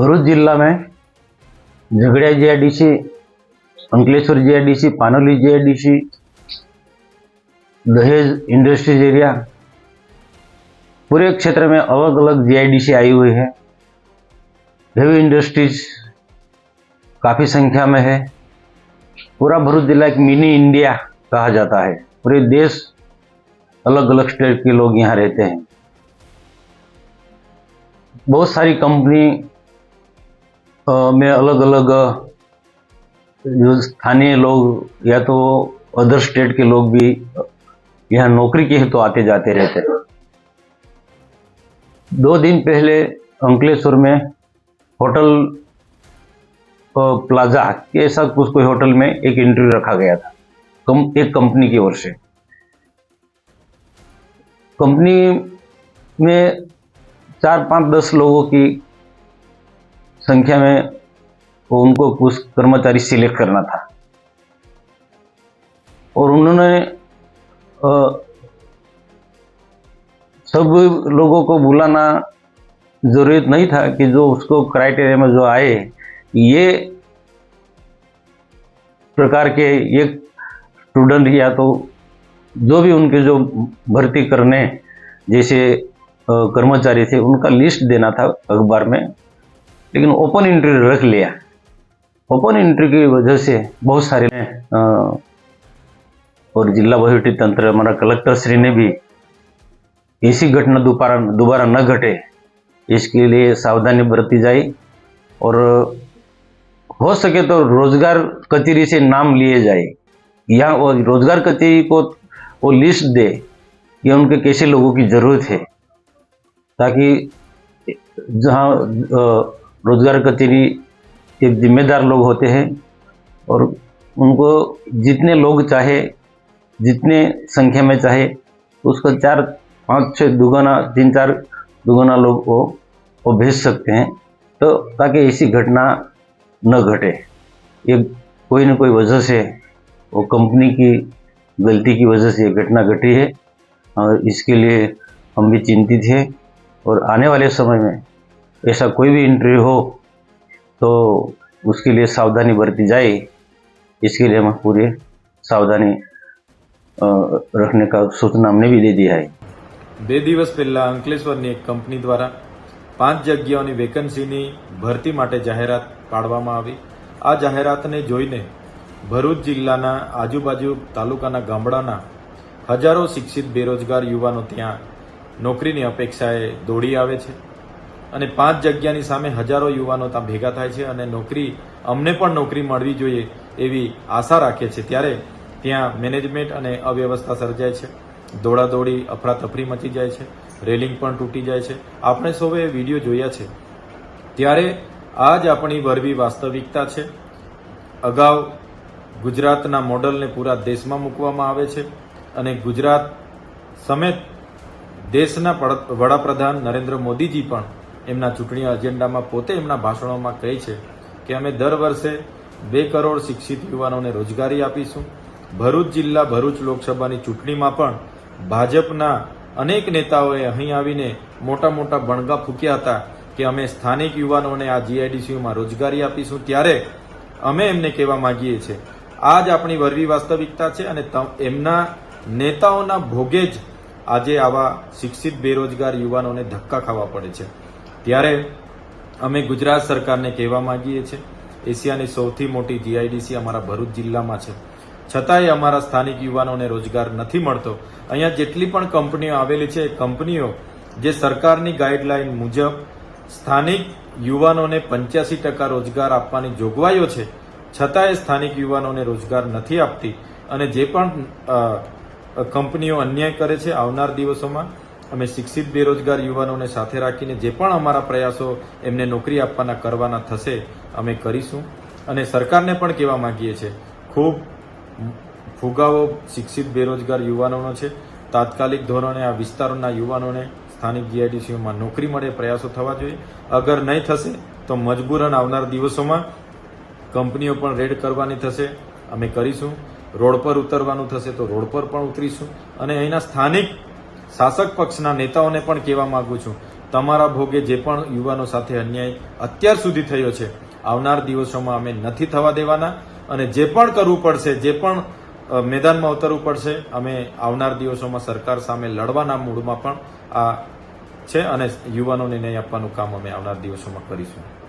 भरूच जिला में Jhagadia GIDC Ankleshwar GIDC Panoli GIDC Dahej industries area पूरे क्षेत्र में अलग अलग जीआईडीसी आई हुई है हेवी इंडस्ट्रीज़ काफ़ी संख्या में है पूरा भरूच जिला एक मिनी इंडिया कहा जाता है पूरे देश अलग अलग स्टेट के लोग यहाँ रहते हैं बहुत सारी कंपनी में अलग अलग जो स्थानीय लोग या तो अदर स्टेट के लोग भी यहाँ नौकरी के हेतु तो आते जाते रहते दो दिन पहले अंकलेश्वर में होटल प्लाजा के ऐसा कुछ कोई होटल में एक इंटरव्यू रखा गया था, कम, एक कंपनी की ओर से। कंपनी में चार पाँच दस लोगों की संख्या में उनको कुछ कर्मचारी सिलेक्ट करना था। और उन्होंने सब लोगों को बुलाना ज़रूरत नहीं था कि जो उसको क्राइटेरिया में जो आए, ये प्रकार के ये स्टूडेंट या तो जो भी उनके जो भर्ती करने जैसे कर्मचारी थे, उनका लिस्ट देना था अखबार में। लेकिन ओपन इंटरव्यू रख लिया। ओपन इंटरव्यू की वजह से बहुत सारे और जिला वहीवटी तंत्र, हमारा कलेक्टर श्री ने भी ऐसी घटना दोबारा दोबारा न घटे। इसके लिए सावधानी बरती जाए और हो सके तो रोज़गार कचेरी से नाम लिए जाए। या वो रोज़गार कचेरी को वो लिस्ट दे कि उनके कैसे लोगों की ज़रूरत है। ताकि जहाँ रोज़गार कचेरी के जिम्मेदार लोग होते हैं और उनको जितने लोग चाहे, जितने संख्या में चाहे, उसको चार, पाँच छः दुगना, तीन, चार दुगना लोग वो वो भेज सकते हैं तो ताकि ऐसी घटना न घटे। ये कोई न कोई वजह से, वो कंपनी की गलती की वजह से ये घटना घटी है, और इसके लिए हम भी चिंतित हैं, और आने वाले समय में ऐसा कोई भी इंटरव्यू हो तो उसके लिए सावधानी बरती जाए इसके लिए हम पूरे सावधानी अ, रखने का सूचना हमने भी दे दिया है બે દિવસ પહેલા અંકલેશ્વરની એક કંપની દ્વારા પાંચ જગ્યાઓની વેકન્સીની ભરતી માટે જાહેરાત પાડવામાં આવી આ જાહેરાતને જોઈને ભરૂચ જિલ્લાના આજુબાજુ તાલુકાના ગામડાના હજારો શિક્ષિત બેરોજગાર યુવાનો ત્યાં નોકરીની અપેક્ષાએ દોડી આવે છે અને પાંચ જગ્યાની સામે હજારો યુવાનો ત્યાં ભેગા થાય છે અને નોકરી, અમને પણ નોકરી મળવી જોઈએ એવી આશા રાખે છે. ત્યારે ત્યાં મેનેજમેન્ટ અને અવ્યવસ્થા સર્જાય છે. દોડાદોડી, અફરાતફરી મચી જાય છે. રેલિંગ પણ તૂટી જાય છે. આપણે સૌએ વીડિયો જોયા છે. ત્યારે આ જ આપણી વરવી વાસ્તવિકતા છે. અગાઉ ગુજરાતના મોડલને પૂરા દેશમાં મૂકવામાં આવે છે અને ગુજરાત સમેત દેશના વડાપ્રધાન નરેન્દ્ર મોદીજી પણ એમના ચૂંટણી એજન્ડામાં પોતે એમના ભાષણોમાં કહે છે કે અમે દર વર્ષે બે કરોડ શિક્ષિત યુવાનોને રોજગારી આપીશું. ભરૂચ જિલ્લા ભરૂચ લોકસભાની ચૂંટણીમાં પણ ભાજપના અનેક નેતાઓએ અહીં આવીને મોટા મોટા બણગા ફૂક્યા હતા કે અમે સ્થાનિક યુવાનોને આ જીઆઈડીસીયુમાં રોજગારી આપીશું ત્યારે અમે એમને કહેવા માંગીએ છીએ. આ જ આપણી વરવી વાસ્તવિકતા છે અને એમના નેતાઓના ભોગે જ આજે આવા શિક્ષિત બેરોજગાર યુવાનોને ધક્કા ખાવા પડે છે. ત્યારે અમે ગુજરાત સરકારને કહેવા માંગીએ છીએ, એશિયાની સૌથી મોટી જીઆઈડીસી અમારા ભરૂચ જિલ્લામાં છે. છતાંય અમારા સ્થાનિક યુવાનોને રોજગાર નથી મળતો. અહીંયા જેટલી પણ કંપનીઓ આવેલી છે, એ કંપનીઓ જે સરકારની ગાઈડલાઈન મુજબ સ્થાનિક યુવાનોને પંચ્યાસી ટકા રોજગાર આપવાની જોગવાઈઓ છે, છતાંય સ્થાનિક યુવાનોને રોજગાર નથી આપતી. અને જે પણ કંપનીઓ અન્યાય કરે છે આવનાર દિવસોમાં અમે શિક્ષિત બેરોજગાર યુવાનોને સાથે રાખીને જે પણ અમારા પ્રયાસો એમને નોકરી આપવાના કરવાના થશે, અમે કરીશું. અને સરકારને પણ કહેવા માંગીએ છીએ, ખૂબ ફુગાવો શિક્ષિત બેરોજગાર યુવાનોનો છે. તાત્કાલિક ધોરણે આ વિસ્તારોના યુવાનોને સ્થાનિક જીઆઈડીસીઓમાં નોકરી મળે, પ્રયાસો થવા જોઈએ. અગર નહીં થશે, તો મજબૂરન આવનાર દિવસોમાં કંપનીઓ પણ રેડ કરવાની થશે. અમે કરીશું. રોડ પર ઉતરવાનું થશે, તો રોડ પર પણ ઉતરીશું. અને અહીંના સ્થાનિક શાસક પક્ષના નેતાઓને પણ કહેવા માગું છું. તમારા ભોગે જે પણ યુવાનો સાથે અન્યાય અત્યાર સુધી થયો છે, આવનાર દિવસોમાં અમે નથી થવા દેવાના અને જે પણ કરવું પડશે, જે પણ મેદાનમાં ઉતરવું પડશે, અમે આવનાર દિવસોમાં સરકાર સામે લડવાના મૂડમાં પણ આ છે અને યુવાનોને ન્યાય આપવાનું કામ અમે આવનાર દિવસોમાં કરીશું.